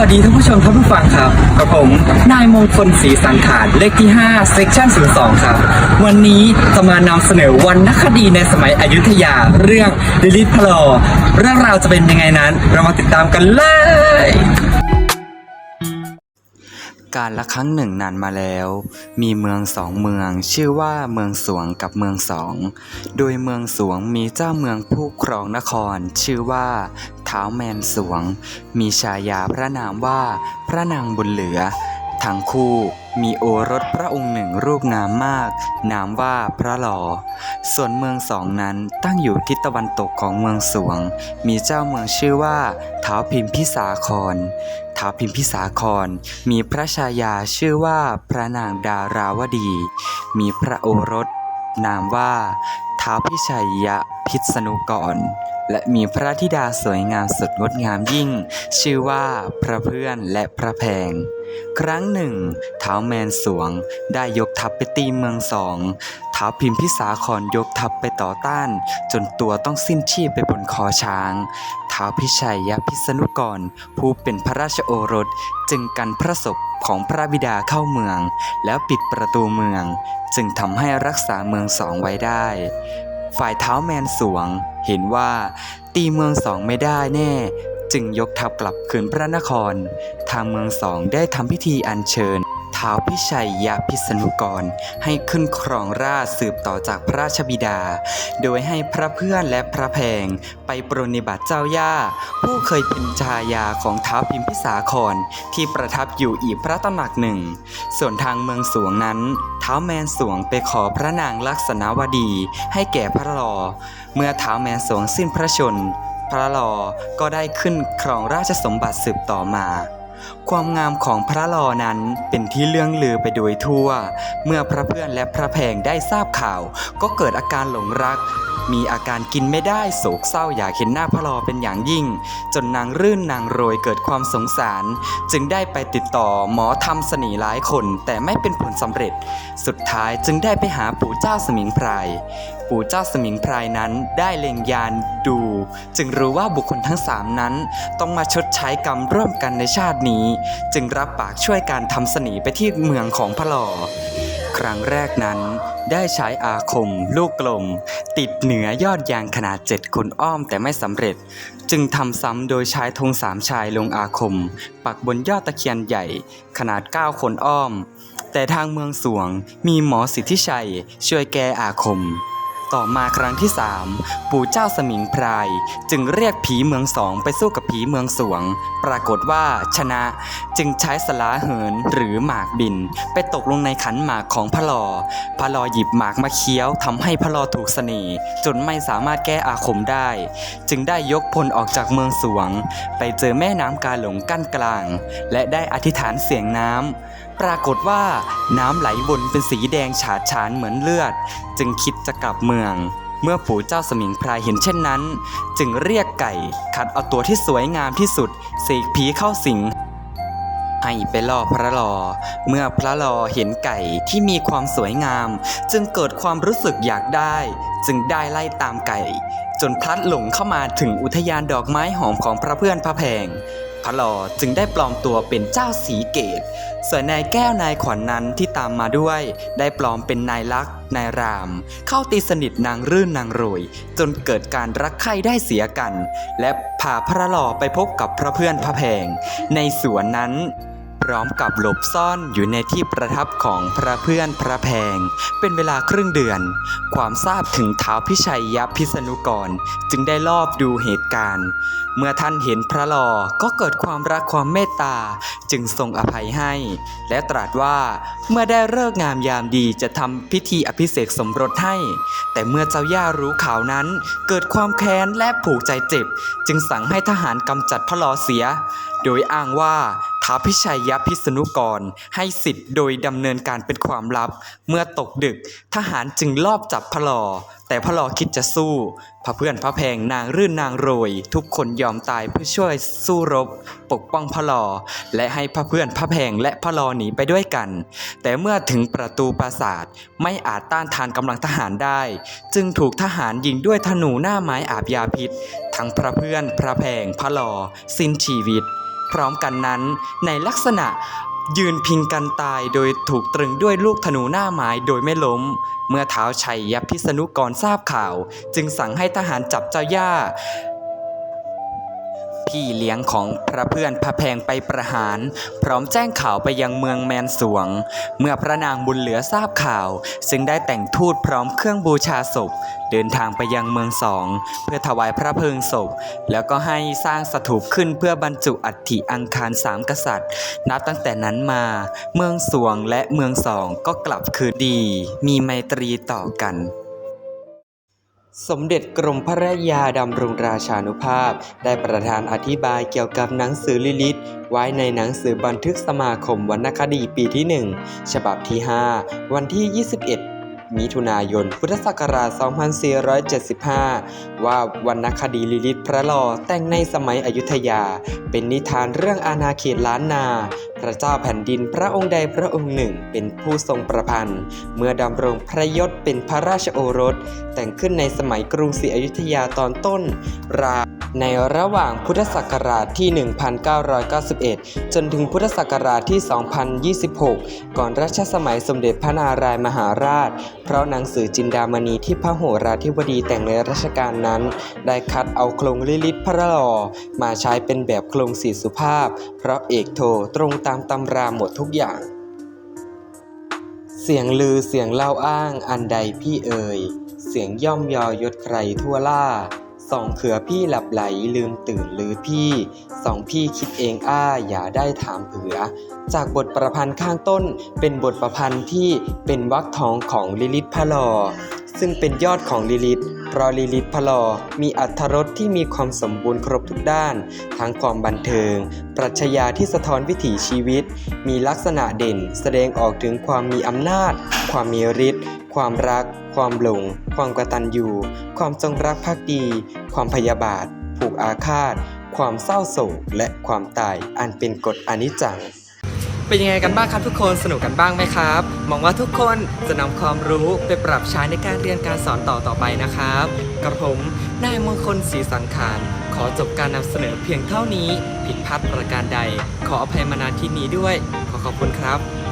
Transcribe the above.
วัสดีท่านผู้ชมท่านผู้ฟังครับกับผมนายมงคลศรีสังขารเลขที่5 section 02ครับ วันนี้จะมานำเสนอวรรณคดีในสมัยอยุธยาเรื่องดิลิทพลอเรื่องราวจะเป็นยังไงนั้น เรามาติดตามกันเลย การละครั้งหนึ่งนานมาแล้ว มีเมืองสองเมือง ชื่อว่าเมืองสวงกับเมืองสอง โดยเมืองสวงมีเจ้าเมืองผู้ครองนคร ชื่อว่าท้าวแมนสวง มีฉายาพระนามว่าพระนางบุญเหลือ ทั้งคู่มีโอรสพระองค์หนึ่งรูปงามมาก นามว่าพระหลอ ส่วนเมืองสองนั้นตั้งอยู่ทิศตะวันตกของเมืองสวง มีเจ้าเมืองชื่อว่าท้าวพิมพิสาครท้าวพิมพิสาคร มีพระชายาชื่อว่าพระนางดาราวดี มีพระโอรส นามว่าท้าวพิชัยยะพิษณุกรและมีพระธิดาสวยงามสดงดงามยิ่ง ชื่อว่าพระเพื่อนและพระแพง ครั้งหนึ่งท้าวแมนสวงได้ยกทัพไปตีเมืองสองท้าวพิมพิสาครยกทัพไปต่อต้าน จนตัวต้องสิ้นชีพไปบนคอช้างท้าวพิชัยยพิษณุกร ผู้เป็นพระราชโอรสจึงกันพระศพของพระบิดาเข้าเมือง แล้วปิดประตูเมือง จึงทำให้รักษาเมืองสองไว้ได้ ฝ่ายเท้าวแมนสวงเห็นว่าตีเมืองสองไม่ได้แน่ จึงยกทัพกลับคืนพระนคร ทางเมืองสองได้ทำพิธีอัญเชิญท้าวพิชัยยะพิษณุกร ให้ขึ้นครองราชสืบต่อจากพระราชบิดา โดยให้พระเพื่อนและพระแพงไปปรนนิบัติเจ้าย่า ผู้เคยเป็นชายาของท้าวพิมพิสาครที่ประทับอยู่อีกพระตำหนักหนึ่ง ส่วนทางเมืองสวงนั้นท้าวแมนสวงไปขอพระนางลักษณวดีให้แก่พระลอเมื่อท้าวแมนสวงสิ้นพระชน พระลอก็ได้ขึ้นครองราชสมบัติสืบต่อมา ความงามของพระลอนั้นเป็นที่เลื่องลือไปโดยทั่ว เมื่อพระเพื่อนและพระแพงได้ทราบข่าว ก็เกิดอาการหลงรัก มีอาการกินไม่ได้โศกเศร้าอยากเห็นหน้าพระลอเป็นอย่างยิ่ง จนนางรื่นนางโรยเกิดความสงสาร จึงได้ไปติดต่อหมอทำเสน่ห์หลายคนแต่ไม่เป็นผลสำเร็จ สุดท้ายจึงได้ไปหาปู่เจ้าสมิงพราย ปู่เจ้าสมิงพรายนั้นได้เล็งยานดู จึงรู้ว่าบุคคลทั้งสามนั้น ต้องมาชดใช้กรรมร่วมกันในชาตินี้ จึงรับปากช่วยการทำเสน่ห์ไปที่เมืองของพระหลอครั้งแรกนั้นได้ใช้อาคม ลูกกลม ติดเหนือยอดยางขนาดเจ็ดคนอ้อมแต่ไม่สำเร็จ จึงทำซ้ำโดยใช้ธงสามชายลงอาคม ปักบนยอดตะเคียนใหญ่ขนาด 9 คนอ้อม แต่ทางเมืองสวงมีหมอสิทธิชัย ช่วยแก้อาคม ต่อมาครั้งที่สามปู่เจ้าสมิงพราย จึงเรียกผีเมืองสองไปสู้กับผีเมืองสวง ปรากฏว่าชนะจึงใช้สลาเหินหรือหมากบิน ไปตกลงในขันหมากของพะลอพะลอหยิบหมากมาเคี้ยวทำให้พะลอถูกเสน่ห์จนไม่สามารถแก้อาคมได้ จึงได้ยกพลออกจากเมืองสวง ไปเจอแม่น้ำกาหลงกั้นกลาง และได้อธิษฐานเสียงน้ำ ปรากฏว่าน้ำไหลวนเป็นสีแดงฉาดฉานเหมือนเลือด จึงคิดจะกลับเมือง เมื่อปู่เจ้าสมิงพรายเห็นเช่นนั้น จึงเรียกไก่ขัดเอาตัวที่สวยงามที่สุดเสกผีเข้าสิงให้ไปล่อพระลอ เมื่อพระลอเห็นไก่ที่มีความสวยงาม จึงเกิดความรู้สึกอยากได้ จึงได้ไล่ตามไก่ จนพลัดหลงเข้ามาถึงอุทยานดอกไม้หอมของพระเพื่อนพระแพง พระลอจึงได้ปลอมตัวเป็นเจ้าสีเกต ส่วนนายแก้วนายขวัญนนั้นที่ตามมาด้วย ได้ปลอมเป็นนายลักษ์นายราม เข้าตีสนิทนางรื่นนางรวย จนเกิดการรักใคร่ได้เสียกัน และพาพระลอไปพบกับพระเพื่อนพระแพง ในสวนนั้น ร้อมกับหลบซ่อนอยู่ในที่ประทับของพระเพื่อนพระแพง เป็นเวลาครึ่งเดือน ความทราบถึงเท้าพิชัยยพิษณุกร จึงได้ลอบดูเหตุการณ์ เมื่อท่านเห็นพระลอก็เกิดความรักความเมตตา จึงทรงอภัยให้ และตรัสว่าเมื่อได้เลิกงามยามดีจะทำพิธีอภิเษกสมรสให้ แต่เมื่อเจ้าย่ารู้ข่าวนั้น เกิดความแค้นและผูกใจเจ็บ จึงสั่งให้ทหารกำจัดพระลอเสีย โดยอ้างว่าาพิชัยยพิษณุกร ให้สิทธิ์โดยดำเนินการเป็นความลับ เมื่อตกดึก ทหารจึงลอบจับพลอแต่พระลอคิดจะสู้ พระเพื่อนพระแพงนางรื่นนางโรย ทุกคนยอมตายเพื่อช่วยสู้รบ ปกป้องพระลอ และให้พระเพื่อนพระแพงและพระลอหนีไปด้วยกัน แต่เมื่อถึงประตูปราสาทไม่อาจต้านทานกำลังทหารได้ จึงถูกทหารยิงด้วยธนูหน้าไม้อาบยาพิษ ทั้งพระเพื่อนพระแพงพระลอ สิ้นชีวิต พร้อมกันนั้นในลักษณะ ยืนพิงกันตายโดยถูกตรึงด้วยลูกธนูหน้าไม้โดยไม่ล้ม เมื่อเท้าวชัยยพิษณุกรทราบข่าว จึงสั่งให้ทหารจับเจ้าย่า พี่เลี้ยงของพระเพื่อนพระแพงไปประหาร พร้อมแจ้งข่าวไปยังเมืองแมนสวง เมื่อพระนางบุญเหลือทราบข่าวจึงได้แต่งทูตพร้อมเครื่องบูชาศพ เดินทางไปยังเมืองสอง เพื่อถวายพระเพลิงศพ แล้วก็ให้สร้างสถูปขึ้นเพื่อบรรจุอัฐิอังคารสามกษัตริย์ นับตั้งแต่นั้นมา เมืองสวงและเมืองสองก็กลับคืนดี มีไมตรีต่อกัน สมเด็จกรมพระยาดำรงราชานุภาพ ได้ประธานอธิบายเกี่ยวกับหนังสือลิลิตไว้ในหนังสือบันทึกสมาคมวรรณคดีปีที่ 1 ฉบับที่ 5 วันที่ 21 มิถุนายน พุทธศักราช 2475 ว่าวรรณคดีลิลิตพระลอแต่งในสมัยอยุธยา เป็นนิทานเรื่องอาณาเขตล้านนา พระเจ้าแผ่นดินพระองค์ใดพระองค์หนึ่ง เป็นผู้ทรงประพันธ์ เมื่อดำรงพระยศเป็นพระราชโอรส แต่งขึ้นในสมัยกรุงศรีอยุธยาตอนต้นรา ในระหว่างพุทธศักราชที่ 1991 จนถึงพุทธศักราชที่ 2026 ก่อนรัชสมัยสมเด็จพระนารายมหาราช เพราะหนังสือจินดามณีที่พระโหราธิบดีแต่งในรัชกาลนั้น ได้คัดเอาโครงลิลิตพระลอมาใช้เป็นแบบโครงสีสุภาพ เพราะเอกโทตรงตามตำราหมดทุกอย่าง เสียงลือเสียงเล่าอ้างอันใดพี่เอ่ยเสียงย่อมยอยศใครทั่วล่า สองเขือพี่หลับไหลลืมตื่นลือพี่สองพี่คิดเองอ้าอย่าได้ถามเผือ จากบทประพันธ์ข้างต้นเป็นบทประพันธ์ที่เป็นวรรคทองของลิลิตพะลอ ซึ่งเป็นยอดของลิลิตเพราะลิลิตพะลอ มีอัธรสที่มีความสมบูรณ์ครบทุกด้าน ทั้งความบันเทิง ปรัชญาที่สะท้อนวิถีชีวิต มีลักษณะเด่น แสดงออกถึงความมีอำนาจ ความมีฤทธิ์ ความรัก ความหลง ความกตัญญูความจงรักภักดี ความพยาบาท ผูกอาฆาต ความเศร้าโศก และความตายอันเป็นกฎอนิจจัง เป็นยังไงกันบ้างครับทุกคนสนุกกันบ้างไหมครับหวังว่าทุกคนจะนำความรู้ไปปรับใช้ในการเรียนการสอนต่อต่อไปนะครับกับผมนายมงคลศรีสังขารขอจบการนำเสนอเพียงเท่านี้ ผิดพลาดประการใด ขออภัยมาณที่นี้ด้วย ขอขอบคุณครับ